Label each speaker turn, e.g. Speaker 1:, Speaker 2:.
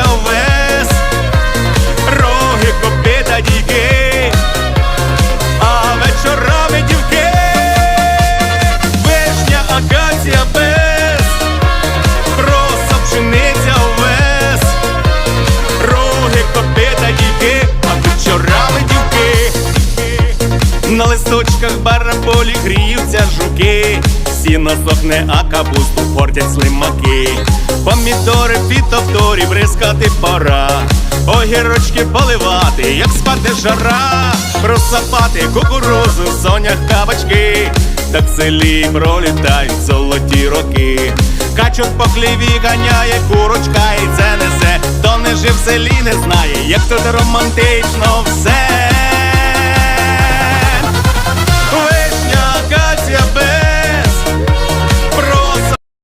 Speaker 1: дивився вес, роги копи та дійки, а вечорами дівки, вишня, акація без, Роса пшениця вес, роги копи та дійки, а вечорами дівки, на листочках бараболі гріються жуки. Сіно сохне, а капусту портять слимаки. Помідори фітофторі бризкати пора. Огірочки поливати, як спати жара, просапати кукурузу, в сонях кабачки, так в селі пролітають золоті роки. Качок по хліві ганяє, курочка і це несе, хто не жив в селі, не знає, як тут романтично все.